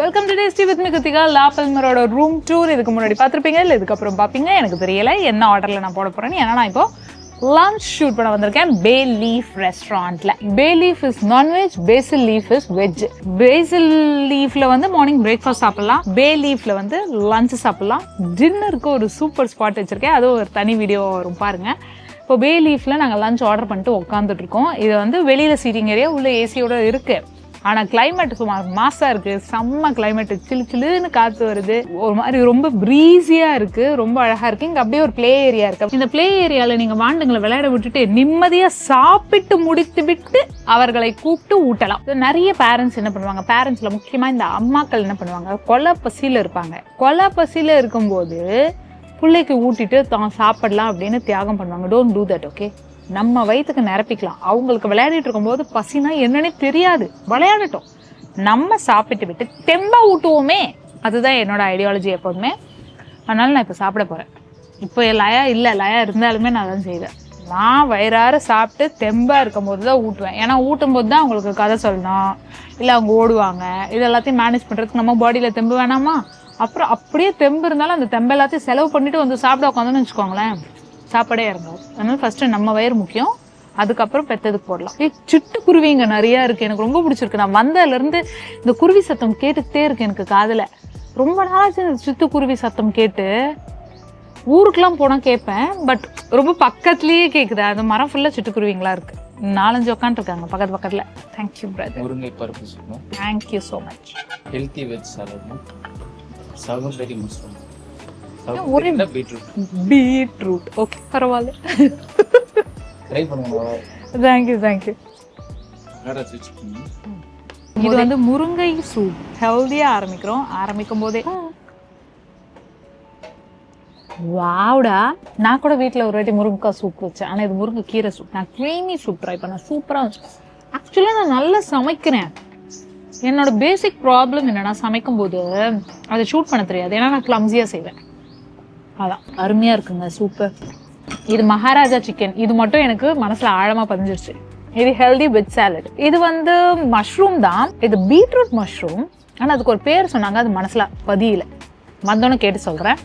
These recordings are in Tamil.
Welcome the tasty with me Krithika லாப்பல்மரோட room tour இதுக்கு முன்னாடி பார்த்துருப்பீங்க. இல்லை இதுக்கப்புறம் பார்ப்பீங்க. எனக்கு தெரியல. என்ன ஆர்டரில் நான் போட போகிறேன்னு ஏன்னா நான் இப்போ லஞ்ச் ஷூட் பண்ண வந்திருக்கேன். பே லீஃப் ரெஸ்டாரண்ட்ல bay leaf is non veg basil leaf is veg basil லீஃப்ல வந்து மார்னிங் பிரேக்ஃபாஸ்ட் சாப்பிடலாம். பே லீஃப்ல வந்து லஞ்ச் சாப்பிடலாம். டின்னருக்கு ஒரு சூப்பர் ஸ்பாட் வச்சிருக்கேன். அது ஒரு தனி வீடியோ வரும். பாருங்க. இப்போ பே லீஃப்ல நாங்கள் லஞ்ச் ஆர்டர் பண்ணிட்டு உட்காந்துட்டு இருக்கோம். இது வந்து வெளியில சீட்டிங் ஏரியா உள்ள ஏசியோட இருக்குது ஆனால் கிளைமேட் சுமார் மாசாக இருக்குது செம்ம climate. சிலு சிலுன்னு காற்று வருது. ஒரு மாதிரி ரொம்ப ப்ரீஸியாக இருக்குது ரொம்ப அழகாக இருக்குது இங்கே அப்படியே ஒரு ப்ளே ஏரியா இருக்குது இந்த ப்ளே ஏரியாவில் நீங்கள் வாண்டுங்களை விளையாட விட்டுட்டு நிம்மதியாக சாப்பிட்டு முடித்து விட்டு அவர்களை கூப்பிட்டு ஊட்டலாம். நிறைய பேரண்ட்ஸ் என்ன பண்ணுவாங்க? பேரண்ட்ஸில் முக்கியமாக இந்த அம்மாக்கள் என்ன பண்ணுவாங்க? கொலை பசியில் இருப்பாங்க. கொலை பசியில் இருக்கும்போது பிள்ளைக்கு ஊட்டிட்டு தான் சாப்பிடலாம் அப்படின்னு தியாகம் பண்ணுவாங்க. டோன்ட் டூ தட் ஓகே நம்ம வயிற்றுக்கு நிரப்பிக்கலாம். அவங்களுக்கு விளையாடிட்டு இருக்கும்போது பசினா என்னன்னே தெரியாது. விளையாடட்டும். நம்ம சாப்பிட்டு விட்டு தெம்பா ஊட்டுவோமே. அதுதான் என்னோட ஐடியாலஜி எப்போதுமே. அதனால நான் இப்போ சாப்பிட போகிறேன் இப்போ லயா இல்லை லயா இருந்தாலுமே நான் தான் செய்வேன். நான் வயிறார சாப்பிட்டு தெம்பா இருக்கும்போது தான் ஊட்டுவேன். ஏன்னா ஊட்டும் போது தான் அவங்களுக்கு கதை சொல்லணும். இல்லை அவங்க ஓடுவாங்க. இது எல்லாத்தையும் மேனேஜ் பண்ணுறதுக்கு நம்ம பாடியில் தெம்பு வேணாமா? அப்புறம் அப்படியே தெம்பு இருந்தாலும் அந்த தெம்பு எல்லாத்தையும் செலவு பண்ணிவிட்டு வந்து சாப்பிட உட்காந்துன்னு வச்சுக்கோங்களேன். சாப்பாடே இறங்காது அதனால ஃபர்ஸ்ட் நம்ம வயிறு முக்கியம். அதுக்கப்புறம் பெத்ததுக்கு போடலாம். ஏய் சிட்டுக்குருவிங்க நிறைய இருக்கு. எனக்கு ரொம்ப பிடிச்சிருக்கு. நான் வந்ததுல இருந்து இந்த குருவி சத்தம் கேட்டுக்கிட்டே இருக்கு எனக்கு காதுல. ரொம்ப நாளாச்சு இந்த சிட்டுக்குருவி சத்தம் கேட்டு. ஊருக்குலாம் போனா கேட்பேன். பட் ரொம்ப பக்கத்துலயே கேக்குது. அந்த மரம் ஃபுல்லா சிட்டுக்குருவிங்களா இருக்கு. நாலஞ்சு உட்காந்துருக்காங்க பக்கத்து பக்கத்துல. தேங்க்யூ பிரதர் முருங்கை பருப்பு thank you so much healthy veg salad சகுந்தரி mushroom ஒரே- பீட்ரூட் ஓகே பரவாயில்ல. ட்ரை பண்ணுங்க தேங்க்யூ தேங்க்யூ வேற வச்சுக்கோங்க. இது வந்து முருங்கை சூப். ஹெல்தியா ஆரம்பிக்கிறோம். ஆரம்பிக்கும் போதே. வாவ்டா. நான் கூட வீட்ல ஒரு வாட்டி முருங்கைக்காய் சூப் வச்சேன். ஆனா இது முருங்கை கீரை சூப். நான் க்ரீமி சூப் ட்ரை பண்ணேன். சூப்பரா இருந்துச்சு. ஆக்சுவலா நான் நல்லா சமைக்கிறேன். என்னோட பேசிக் ப்ராப்ளம் என்னன்னா சமைக்கும் போது அதை ஷூட் பண்ண தெரியாது. ஏன்னா நான் கிளம்ஸியா செய்வேன். அதான் அருமையா இருக்குங்க சூப்பர் இது மகாராஜா சிக்கன் இது மட்டும் எனக்கு மனசுல ஆழமா பதிஞ்சிருச்சு. இது ஹெல்தி வெஜ் சாலட் இது வந்து மஷ்ரூம் தான். இது பீட்ரூட் மஷ்ரூம் ஆனால் அதுக்கு ஒரு பேர் சொன்னாங்க அது மனசில் பதியல. மத்தவனு கேட்டு சொல்கிறேன்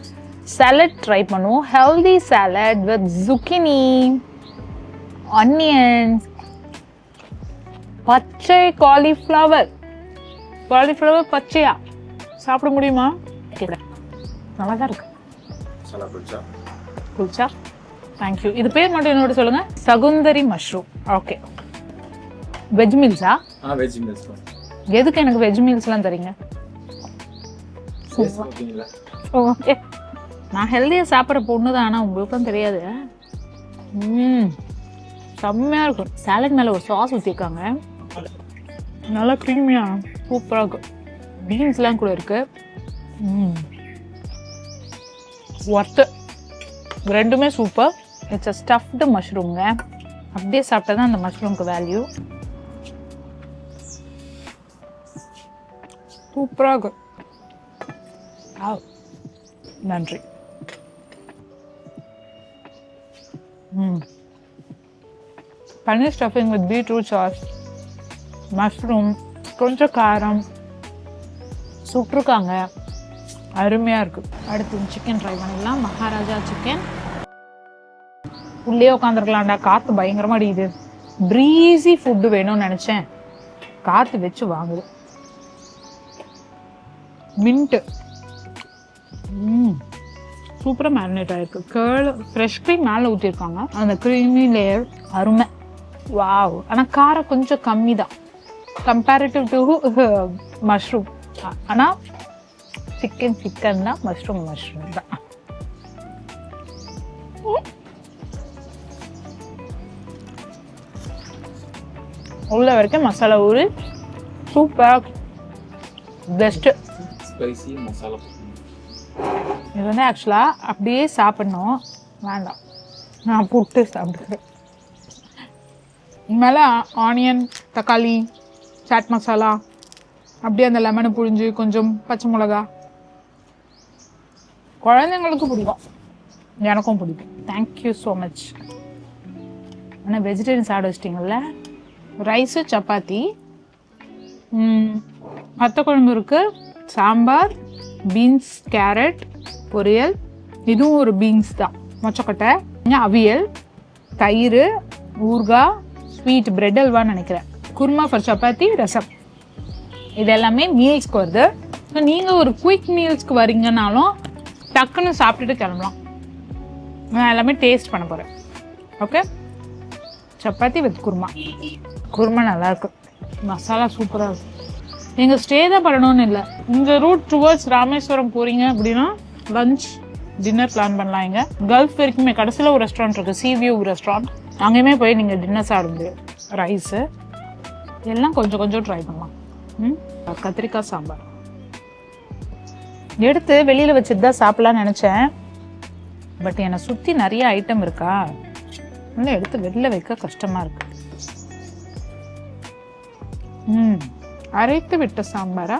சாலட் ட்ரை பண்ணுவோம். Healthy salad with zucchini onions பச்சை காலிஃப்ளவர் காலிஃப்ளவர் பச்சையா? சாப்பிட முடியுமா? நல்லா தான் இருக்கு. சலா குல்ச்சா. குல்ச்சா? தேங்க்யூ இது பேர் மட்டும் என்னோட சொல்லுங்க. சகுந்தரி மஷ்ரூம் ஓகே வெஜ் மீல்ஸா ஆ? வெஜ் மீல்ஸ் எதுக்கு எனக்கு வெஜ் மீல்ஸ்லாம் தரீங்க? ஓகே. நான் ஹெல்த்தியாக சாப்பிட்ற பொண்ணு தான் ஆனால் உங்களுக்கும் தெரியாது. ம் செம்மையாக இருக்கும். சாலட் மேலே ஒரு சாஸ் ஊற்றிருக்காங்க நல்லா க்ரீமியாக சூப்பராக இருக்கும். பீன்ஸ்லாம் கூட இருக்கு. ம் ஒர்த்து ரெண்டுமே சூப்பர் இட்ஸ் அ ஸ்டஃப்டு மஷ்ரூம்ங்க அப்படியே சாப்பிட்டா தான் அந்த மஷ்ரூம்க்கு வேல்யூ சூப்பராக இருக்கும் ஆ நன்றி. Paneer stuffing with beetroot sauce mushroom கொஞ்சம் காரம். சுட்டிருக்காங்க அருமையாக இருக்கு. அடுத்து சிக்கன் ட்ரை பண்ணிடலாம் மகாராஜா சிக்கன் உள்ளே உட்காந்துருக்கலாம்டா காற்று பயங்கரமாக அடிக்குது. ப்ரீஸி ஃபுட்டு வேணும்னு நினச்சேன். காற்று வச்சு வாங்குது. மின்ட்டு சூப்பராக மேரினேட் ஆயிருக்கு. கேர்ள் ஃப்ரெஷ் க்ரீம் மேலே ஊற்றிருக்காங்க அந்த க்ரீமி லேயர் அருமை. வாவ் ஆனால் காரம் கொஞ்சம் கம்மி தான் கம்பேரிட்டிவ் டு மஷ்ரூம் ஆனால் சிக்கன் சிக்கன் தான் மஷ்ரூம் மஷ்ரூம் தான். உள்ள வரைக்கும் மசாலா ஊறி. Super best spicy masala. இது வந்து ஆக்சுவலாக அப்படியே சாப்பிடணும். வேண்டாம். நான் புட்டு சாப்பிடுறேன். மேலே ஆனியன் தக்காளி சாட் மசாலா அப்படியே அந்த லெமனை புழிஞ்சு கொஞ்சம் பச்சை மிளகா குழந்தைங்களுக்கு பிடிக்கும். எனக்கும் பிடிக்கும். தேங்க்யூ ஸோ மச் ஆனால் வெஜிடேரியன் சாப்பிட வச்சிட்டிங்கள ரைஸு சப்பாத்தி. ம், குழம்பு இருக்குது சாம்பார் பீன்ஸ் கேரட் பொரியல். இதுவும் ஒரு பீன்ஸ் தான். மொச்சக்கொட்டை அவியல் தயிர் ஊறுகாய் ஸ்வீட் பிரெட் அல்வான்னு நினைக்கிறேன். குருமா ஃபார் சப்பாத்தி ரசம். இது எல்லாமே மீல்ஸ்க்கு வருது. ஸோ நீங்கள் ஒரு குயிக் மீல்ஸ்க்கு வரீங்கனாலும் டக்குன்னு சாப்பிட்டுட்டு கிளம்பலாம். நான் எல்லாமே டேஸ்ட் பண்ண போகிறேன் ஓகே சப்பாத்தி வித் குருமா. குருமா நல்லாயிருக்கு மசாலா சூப்பராக இருக்கும் நீங்கள் ஸ்டே தான் பண்ணணும்னு இல்லை. இந்த ரூட் டுவர்ட்ஸ் ராமேஸ்வரம் போகிறீங்க அப்படின்னா லஞ்ச் டின்னர் பிளான் பண்ணலாம் இங்கே. கல்ஃப் வரைக்குமே கடைசியில் ஒரு ரெஸ்டாரண்ட் இருக்குது சிவியூ ரெஸ்டாரண்ட் அங்கேயுமே போய் நீங்கள் டின்னர் சாப்பிடுங்க. முடியும் ரைஸு எல்லாம் கொஞ்சம் கொஞ்சம் ட்ரை பண்ணலாம். ம்? கத்திரிக்காய் சாம்பார். எடுத்து வெளியில் வச்சுட்டு தான் சாப்பிட்லான்னு நினச்சேன். பட் என்னை சுற்றி நிறைய ஐட்டம் இருக்கா? இன்னும் எடுத்து வெளில வைக்க கஷ்டமாக இருக்கு. ம் அரைத்து விட்ட சாம்பாரா?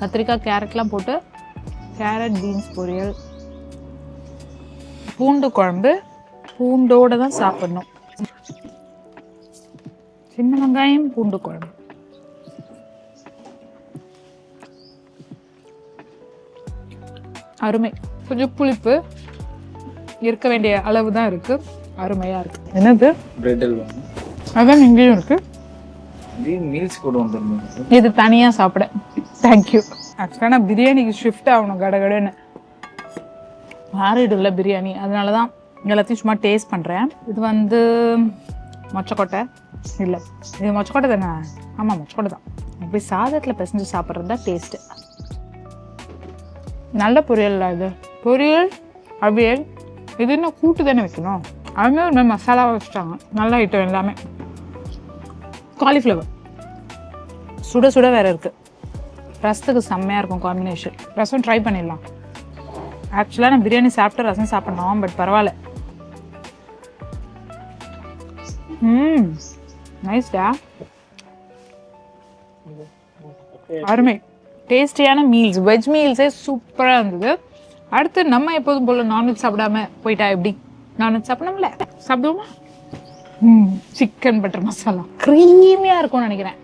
கத்திரிக்காய் கேரட்லாம் போட்டு கேரட் பீன்ஸ் பொரியல் பூண்டு குழம்பு பூண்டோடு தான் சாப்பிடணும். சின்ன வெங்காயம் பூண்டு குழம்பு. அருமை. கொஞ்சம் புளிப்பு இருக்க வேண்டிய அளவு தான் இருக்கு. அருமையா இருக்கு. என்னது? பிரெட் அல்வா? அதான் இங்கேயும் இருக்கு. இது மீல்ஸ் கூட வந்துருந்தோம் இது தனியா சாப்பிட. தேங்க்யூ ஆக்சுவலாக நான் பிரியாணிக்கு ஷிஃப்ட் ஆகணும் கடகடன்னு மாறிடும்ல பிரியாணி. அதனால தான் எல்லாத்தையும் சும்மா டேஸ்ட் பண்ணுறேன் இது வந்து மொச்சக்கொட்டை. இல்லை. இது மொச்சக்கொட்டை தானே? ஆமாம் மொச்சக்கொட்டை தான். இப்படி சாதத்தில் பிசைஞ்சு சாப்பிட்றது தான் டேஸ்ட்டு நல்ல பொரியல் இது. பொரியல் அவியல் இது என்ன கூட்டு தானே வைக்கணும். அதுமே ஒரு மாதிரி மசாலா வச்சுட்டாங்க. நல்ல ஐட்டம் எல்லாமே. காலிஃப்ளவர் சுட சுட வேற இருக்கு. ரசத்துக்கு செம்மையாக இருக்கும் காம்பினேஷன் ரசம் ட்ரை பண்ணிடலாம். ஆக்சுவலாக நான் பிரியாணி சாப்பிட்டு ரசம் சாப்பிட்ணும் பட் பரவாயில்ல. ம் நைஸ்டா அருமை. டேஸ்டியான மீல்ஸ் வெஜ் மீல்ஸே சூப்பராக இருந்தது. அடுத்து நம்ம எப்போதும் போல் நான்வெஜ் சாப்பிடாம போயிட்டா எப்படி? நான்வெஜ் சாப்பிடணும்ல. சாப்பிடுவோமா? ம் சிக்கன் பட்டர் மசாலா க்ரீமியாக இருக்கும்னு நினைக்கிறேன்.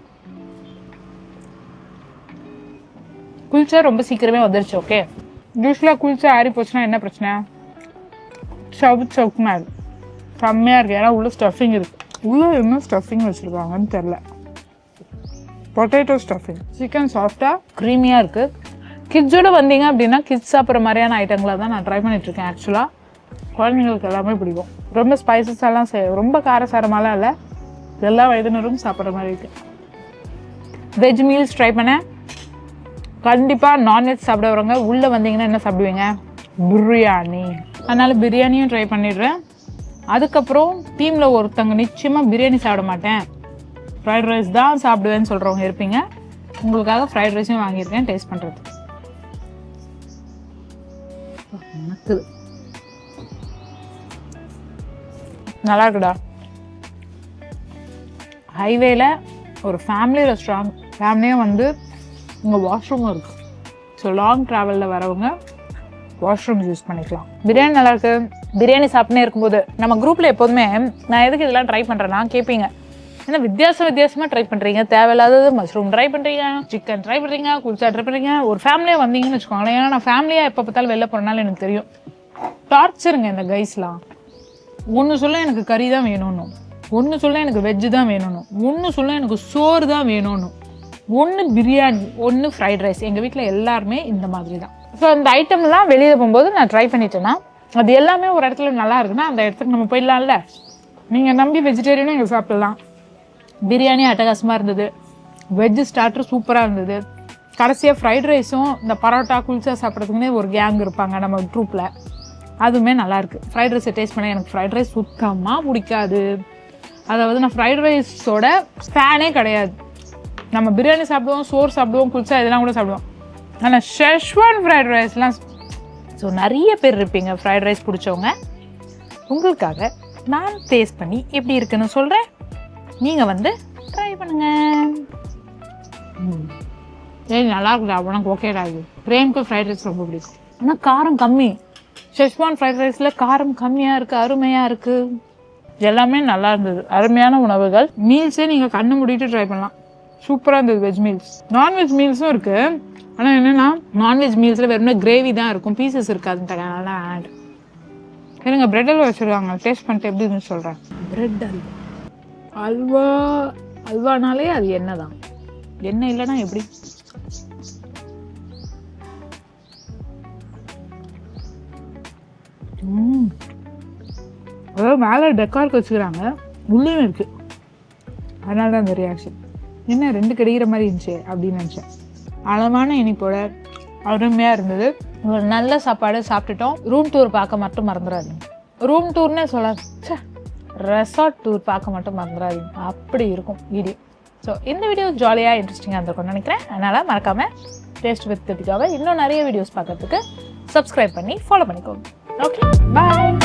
குளிச்சா ரொம்ப சீக்கிரமே வந்துருச்சு ஓகே ஜூஸ்லாம் குளிச்சா ஆறி போச்சுன்னா என்ன பிரச்சனை? சவு சவுக்குமா இருக்கு. செம்மையாக இருக்கு. ஏன்னா உள்ளே ஸ்டஃபிங் இருக்கு. உள்ளே என்ன ஸ்டஃபிங் வச்சுருக்காங்கன்னு தெரில பொட்டேட்டோ ஸ்டஃபிங் சிக்கன் சாஃப்டாக க்ரீமியாக இருக்குது கிட்ஸோட வந்தீங்க அப்படின்னா கிட்ஸ் சாப்பிட்ற மாதிரியான ஐட்டங்களை தான் நான் ட்ரை பண்ணிகிட்ருக்கேன் ஆக்சுவலாக குழந்தைங்களுக்கு எல்லாமே பிடிக்கும். ரொம்ப ஸ்பைசஸ் எல்லாம் செய் ரொம்ப காரசாரமாலாம் இல்லை. எல்லா வயதினரும் சாப்பிட்ற மாதிரி இருக்குது வெஜ் மீல்ஸ் ட்ரை பண்ணேன் கண்டிப்பாக நான்வெஜ் சாப்பிடுறவங்க உள்ளே வந்தீங்கன்னா என்ன சாப்பிடுவீங்க? பிரியாணி அதனால் பிரியாணியும் ட்ரை பண்ணிடுறேன். அதுக்கப்புறம் டீமில் ஒருத்தவங்க நிச்சயமாக பிரியாணி சாப்பிட மாட்டேன். ஃப்ரைட் ரைஸ் தான் சாப்பிடுவேன்னு சொல்கிறவங்க இருப்பீங்க. உங்களுக்காக ஃப்ரைட் ரைஸும் வாங்கியிருக்கேன் டேஸ்ட் பண்ணுறது நல்லா இருக்குடா. ஹைவேல ஒரு ஃபேமிலி ரெஸ்டாரண்ட் ஃபேமிலியாக வந்து இங்கே வாஷ்ரூமும் இருக்கு. ஸோ லாங் ட்ராவலில் வரவங்க வாஷ்ரூம் யூஸ் பண்ணிக்கலாம். பிரியாணி நல்லா இருக்கு. பிரியாணி சாப்பிட்டே இருக்கும்போது நம்ம குரூப்பில் எப்போதுமே நான் எதுக்கு இதெல்லாம் ட்ரை பண்ணுறேன்னா கேட்பீங்க ஏன்னா வித்தியாச வித்தியாசமாக ட்ரை பண்ணுறீங்க தேவையில்லாதது மஷ்ரூம் ட்ரை பண்ணுறீங்க சிக்கன் ட்ரை பண்ணுறீங்க குல்ச்சா ட்ரை பண்ணுறீங்க ஒரு ஃபேமிலியாக வந்தீங்கன்னு வச்சுக்கோங்களேன். ஏன்னா நான் ஃபேமிலியாக எப்போ பார்த்தாலும் வெளில போனாலும் எனக்கு தெரியும். டார்ச்சருங்க இந்த கைஸ்லாம் ஒன்று சொல்ல எனக்கு கறி தான் வேணும்னு. ஒன்று சொல்ல எனக்கு வெஜ்ஜு தான் வேணும்னு. ஒன்று சொல்ல எனக்கு சோறு தான் வேணும்னு. ஒன்று பிரியாணி ஒன்று ஃப்ரைட் ரைஸ் எங்கள் வீட்டில் எல்லாருமே இந்த மாதிரி தான். ஸோ அந்த ஐட்டம்லாம் வெளியில் போகும்போது நான் ட்ரை பண்ணிட்டேன்னா அது எல்லாமே ஒரு இடத்துல நல்லா இருக்குன்னா அந்த இடத்துக்கு நம்ம போயிடலாம்ல. நீங்கள் நம்பி வெஜிடேரியனும் இங்கே சாப்பிடலாம். பிரியாணி அட்டகாசமாக இருந்தது. வெஜ்ஜு ஸ்டார்டர் சூப்பராக இருந்தது. கடைசியாக ஃப்ரைட் ரைஸும் இந்த பரோட்டா குல்ச்சா சாப்பிட்றதுக்குன்னே ஒரு கேங் இருப்பாங்க நம்ம ட்ரூப்பில் அதுவுமே நல்லாயிருக்கு ஃப்ரைட் ரைஸை டேஸ்ட் பண்ண எனக்கு ஃப்ரைட் ரைஸ் சுத்தமாக பிடிக்காது. அதாவது நான் ஃப்ரைட் ரைஸோட ஃபேனே கிடையாது. நம்ம பிரியாணி சாப்பிடுவோம் சோறு சாப்பிடுவோம் குல்ச்சா இதெல்லாம் கூட சாப்பிடுவோம். ஆனால் ஷெஷ்வான் ஃப்ரைட் ரைஸ்லாம் ஸோ நிறைய பேர் இருப்பீங்க ஃப்ரைட் ரைஸ் பிடிச்சவங்க. உங்களுக்காக நான் டேஸ்ட் பண்ணி எப்படி இருக்குன்னு சொல்கிறேன் நீங்கள் வந்து ட்ரை பண்ணுங்க. ம். ஏய் நல்லா இருக்குடா. உனக்கு ஓகேடா இது? பிரேம்க்கு ஃப்ரைட் ரைஸ் ரொம்ப பிடிக்கும். ஆனால் காரம் கம்மி? ஷெஷ்வான் ஃப்ரைட் ரைஸில் காரம் கம்மியாக இருக்குது அருமையாக இருக்குது எல்லாமே நல்லா இருந்தது. அருமையான உணவுகள். மீல்ஸே நீங்கள் கண்ணு மூடிட்டு ட்ரை பண்ணலாம். சூப்பராக இருந்தது வெஜ் மீல்ஸ் நான்வெஜ் மீல்ஸும் இருக்குது ஆனால் என்னன்னா நான்வெஜ் மீல்ஸில் வெறும்னா கிரேவி தான் இருக்கும். பீசஸ் இருக்காதுன்ட்டாங்க அதனால ஆட் இருங்க பிரெட் அல்வா வச்சுருக்காங்க. டேஸ்ட் பண்ணிட்டு எப்படி இருந்துச்சு சொல்கிறேன் பிரெட் அல்வா? அல்வா அல்வானாலே அது எண்ணெய் தான் எண்ணெய் இல்லைன்னா எப்படி? ம். அதாவது மேலே டெக்கார்க்கு வச்சுக்கிறாங்க. உள்ளேயும் இருக்கு. அதனால தான் அந்த ரியாக்ஷன் என்ன ரெண்டு கிடைக்கிற மாதிரி இருந்துச்சு அப்படின்னு நினச்சேன். அளவான இனிப்போட அருமையாக இருந்தது. ஒரு நல்ல சாப்பாடு சாப்பிட்டுட்டோம். ரூம் டூர் பார்க்க மட்டும் மறந்துடாதீங்க. ரூம் டூர்னே சொல்ல ச்சே. ரெசார்ட் டூர் பார்க்க மட்டும் மறந்துடாதீங்க. அப்படி இருக்கும் வீடியோ ஸோ இந்த வீடியோ ஜாலியாக இன்ட்ரெஸ்டிங்காக இருந்திருக்கும்னு நினைக்கிறேன். அதனால் மறக்காமல் டேஸ்ட் வித் கத்திக்காவை இன்னும் நிறைய வீடியோஸ் பார்க்கறதுக்கு சப்ஸ்கிரைப் பண்ணி ஃபாலோ பண்ணிக்கோங்க. Okay bye